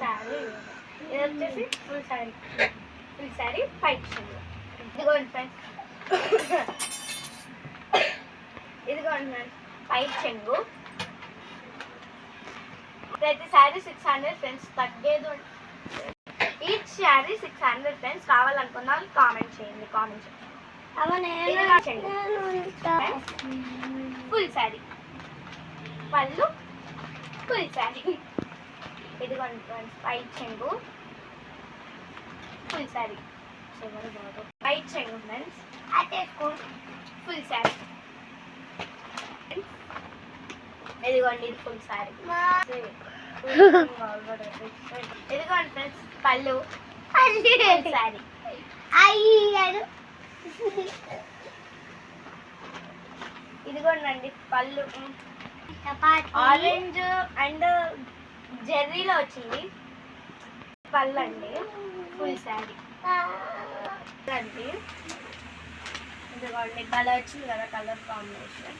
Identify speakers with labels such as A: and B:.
A: శారీ ఇది వచ్చేసి full sari full sari పైట్ చెంగు ఇదిగోండి ఫ్రెండ్స్ ఇదిగోండి పైట్ చెంగు. ప్రతి శారీ సిక్స్ హండ్రెడ్ ఫ్రెండ్స్ తగ్గేది each sari six hundred friends కావాలనుకున్న వాళ్ళు కామెంట్ చేయండి కామెంట్ చేయండి. ఫుల్ శారీ పళ్ళు ఫుల్ శారీ ఇదిగోండి ఫ్రెండ్స్ వైట్ చెంగు. ఫుల్ శారీ వైట్ చెంగు ఫ్రెండ్స్ ఫుల్ శారీ ఇదిగోండి ఇది ఫుల్ శారీ ఇదిగోండి ఫ్రెండ్స్ పళ్ళు. ఫుల్ శారీ
B: అయ్యాడు
A: ఇదిగోండి పళ్ళు. ఆరెంజ్ అండ్ జెర్రీలో వచ్చింది. పళ్ళు అండి ఫుల్ శారీ. అండి ఇదిగోండి కలర్ వచ్చింది కదా కలర్ కాంబినేషన్